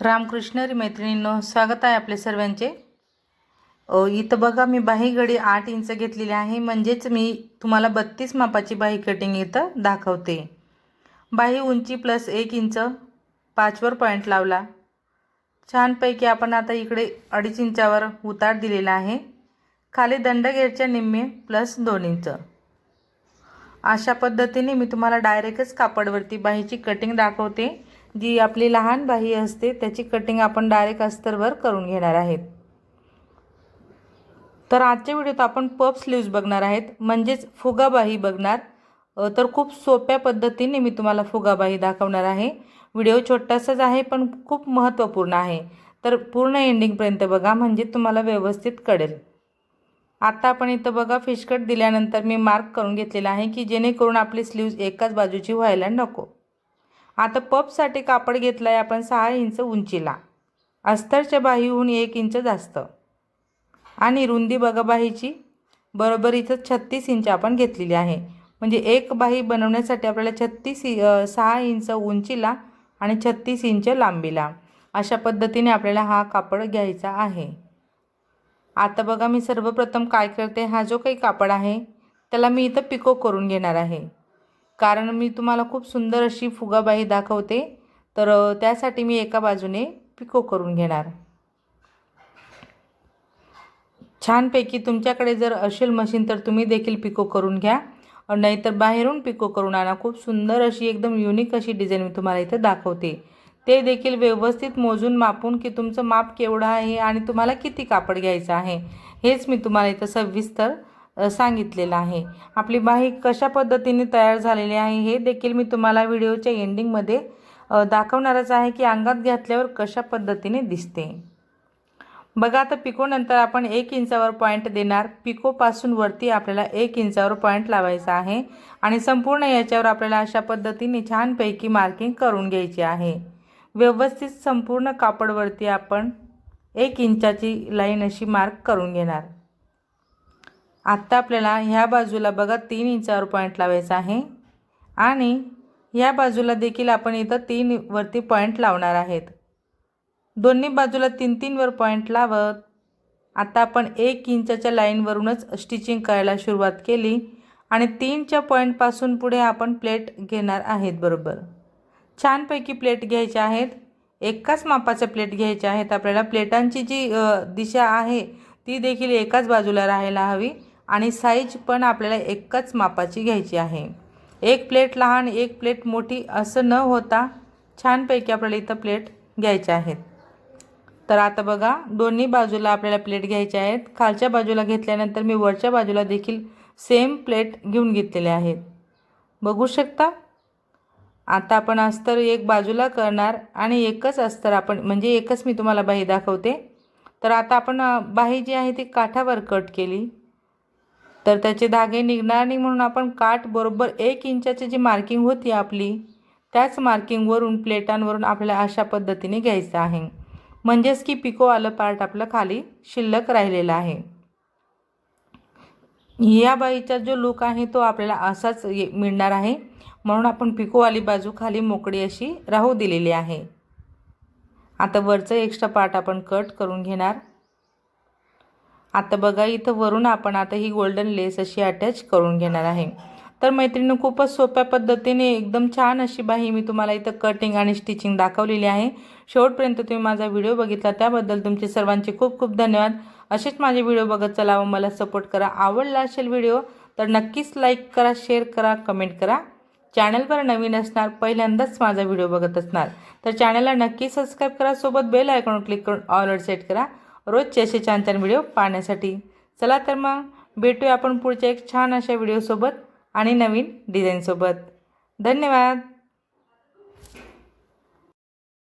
रामकृष्ण मैत्रिणींनो स्वागत आहे आपले सर्वांचे. इथं बघा मी बाहीगडी आठ इंच घेतलेली आहे. म्हणजेच मी तुम्हाला बत्तीस मापाची बाही कटिंग इथं दाखवते. बाही उंची प्लस एक इंच पाचवर पॉईंट लावला. छानपैकी आपण आता इकडे अडीच इंचावर उतार दिलेला आहे. खाली दंडगेरच्या निम्मे प्लस दोन इंच. अशा पद्धतीने मी तुम्हाला डायरेक्टच कापडवरती बाहीची कटिंग दाखवते. जी आपली लहान बाही असते त्याची कटिंग आपण डायरेक्ट अस्तरवर करून घेणार आहेत. तर आजच्या व्हिडिओत आपण पप स्लीव्ज बघणार आहेत. म्हणजेच फुगाबाही बघणार. तर खूप सोप्या पद्धतीने मी तुम्हाला फुगाबाही दाखवणार आहे. व्हिडिओ छोटासाच आहे पण खूप महत्त्वपूर्ण आहे. तर पूर्ण एंडिंगपर्यंत बघा म्हणजे तुम्हाला व्यवस्थित कळेल. आता आपण इथं बघा फिशकट दिल्यानंतर मी मार्क करून घेतलेला आहे की जेणेकरून आपली स्लीव्ज एकाच बाजूची व्हायला नको. आता पपसाठी कापड घेतलं आहे आपण सहा इंच उंचीला. अस्तरच्या बाहीहून एक इंच जास्त. आणि रुंदी बघा बाहीची. बरोबर इथं छत्तीस इंच आपण घेतलेली आहे. म्हणजे एक बाही बनवण्यासाठी आपल्याला छत्तीस इ- सहा इंच उंचीला आणि छत्तीस इंच लांबीला. अशा पद्धतीने आपल्याला हा कापड घ्यायचा आहे. आता बघा मी सर्वप्रथम काय करते हा जो काही कापड आहे त्याला मी इथं पिको करून घेणार आहे. कारण मी तुम्हाला खूप सुंदर अशी फुगाबाई दाखवते. तर त्यासाठी मी एका बाजूने पिको करून घेणार. छानपैकी तुमच्याकडे जर असेल मशीन तर तुम्ही देखील पिको करून घ्या. नाहीतर बाहेरून पिको करून आणा. खूप सुंदर अशी एकदम युनिक अशी डिझाईन मी तुम्हाला इथं दाखवते. ते देखील व्यवस्थित मोजून मापून की तुमचं माप केवढं आहे आणि तुम्हाला किती कापड घ्यायचं आहे. हेच मी तुम्हाला इथं सविस्तर सांगितलेलं आहे. आपली बाईक कशा पद्धतीने तयार झालेली आहे हे देखील मी तुम्हाला व्हिडिओच्या एंडिंगमध्ये दाखवणारच आहे की अंगात घातल्यावर कशा पद्धतीने दिसते. बघा आता पिकोनंतर आपण एक इंचावर पॉईंट देणार. पिकोपासून वरती आपल्याला एक इंचावर पॉईंट लावायचा आहे आणि संपूर्ण याच्यावर आपल्याला अशा पद्धतीने छानपैकी मार्किंग करून घ्यायची आहे. व्यवस्थित संपूर्ण कापडवरती आपण एक इंचाची लाईन अशी मार्क करून घेणार. आत्ता आपल्याला ह्या बाजूला बघा तीन इंचावर पॉईंट लावायचा आहे. आणि ह्या बाजूला देखील आपण इथं तीन वरती पॉईंट लावणार आहेत. दोन्ही बाजूला तीन तीनवर पॉईंट लावत आता आपण एक इंचाच्या लाईनवरूनच स्टिचिंग करायला सुरुवात केली. आणि तीनच्या पॉईंटपासून पुढे आपण प्लेट घेणार आहेत बरोबर. छानपैकी प्लेट घ्यायच्या आहेत. एकाच मापाच्या प्लेट घ्यायच्या आहेत. आपल्याला प्लेटांची जी दिशा आहे ती देखील एकाच बाजूला राहायला हवी. आणि साईज पण आपल्याला एकच मापाची घ्यायची आहे. एक प्लेट लहान एक प्लेट मोठी असं न होता छानपैकी आपल्याला इथं प्लेट घ्यायच्या आहेत. तर आता बघा दोन्ही बाजूला आपल्याला प्लेट घ्यायच्या आहेत. खालच्या बाजूला घेतल्यानंतर मी वरच्या बाजूला देखील सेम प्लेट घेऊन घेतलेले आहेत. बघू शकता? आता आपण अस्तर एक बाजूला करणार आणि एकच अस्तर आपण म्हणजे एकच मी तुम्हाला बाही दाखवते. तर आता आपण बाही जी आहे ती काठावर कट केली. तर त्याचे धागे निघणार नाही म्हणून आपण काठ बरोबर एक इंचाची जी मार्किंग होती आपली त्याच मार्किंगवरून प्लेटांवरून आपल्याला अशा पद्धतीने घ्यायचं आहे. म्हणजेच की पिको आलं पार्ट आपलं खाली शिल्लक राहिलेला आहे. या बाईचा जो लुक आहे तो आपल्याला असाच ये- मिळणार आहे. म्हणून आपण पिकोवाली बाजू खाली मोकळी अशी राहू दिलेली आहे. आता वरचं एक्स्ट्रा पार्ट आपण कट करून घेणार. आता बघा इथं वरून आपण आता ही गोल्डन लेस अशी अटॅच करून घेणार आहे. तर मैत्रिणी खूपच सोप्या पद्धतीने एकदम छान अशी बाही मी तुम्हाला इथं कटिंग आणि स्टिचिंग दाखवलेली आहे. शेवटपर्यंत तुम्ही माझा व्हिडिओ बघितला त्याबद्दल तुमचे सर्वांचे खूप खूप धन्यवाद. असेच माझे व्हिडिओ बघत चला व मला सपोर्ट करा. आवडला असेल व्हिडिओ तर नक्कीच लाईक करा शेअर करा कमेंट करा. चॅनलवर नवीन असणार पहिल्यांदाच माझा व्हिडिओ बघत असणार. तर चॅनलला नक्की सबस्क्राईब करा सोबत बेल आयकॉन क्लिक करून ऑलवर सेट करा. रोजचे असे छान छान व्हिडिओ पाहण्यासाठी. चला तर मग भेटूया आपण पुढच्या एक छान अशा व्हिडिओसोबत आणि नवीन डिझाईनसोबत. धन्यवाद.